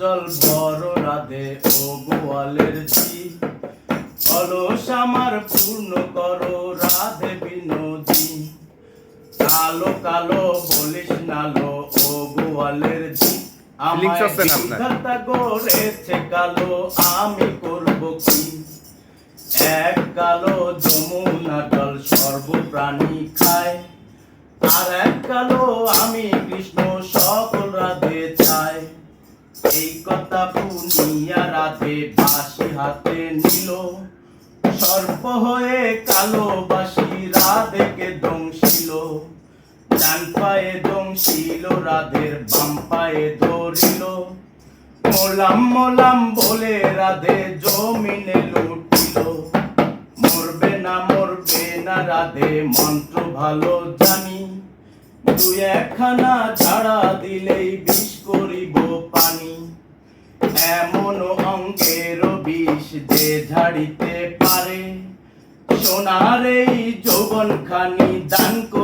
জল ভর রাধে ও গোয়ালের ঝি। কলস আমার পূর্ণ করো রাধে বিনোদী। কালো কালো বলিস নালো ও গোয়ালের? বিধাতা গড়েছে কালো আমি করব কি? এক কালো যমুনা জল সর্বপ্রাণী খায়। আর এক কালো আমি এই কথা পুনিয়া রাধে বাসি হাতে নিল। সর্প হয়ে কালো বাসি রাধেকে দংশিল। ডান পায়ে দংশিল, রাধের বাম পায়ে ধরিল মোলাম মোলাম বলে রাধে জমিনে লুটিল। মরবে না মরবে না রাধে, মন্ত্র ভালো জানি। দুই একখানা ঝাড়া দিলেই বিষ এমন অঙ্কের বিষ যে ঝাড়িতে পারে। সোনার এই যৌবন খানি দান তারে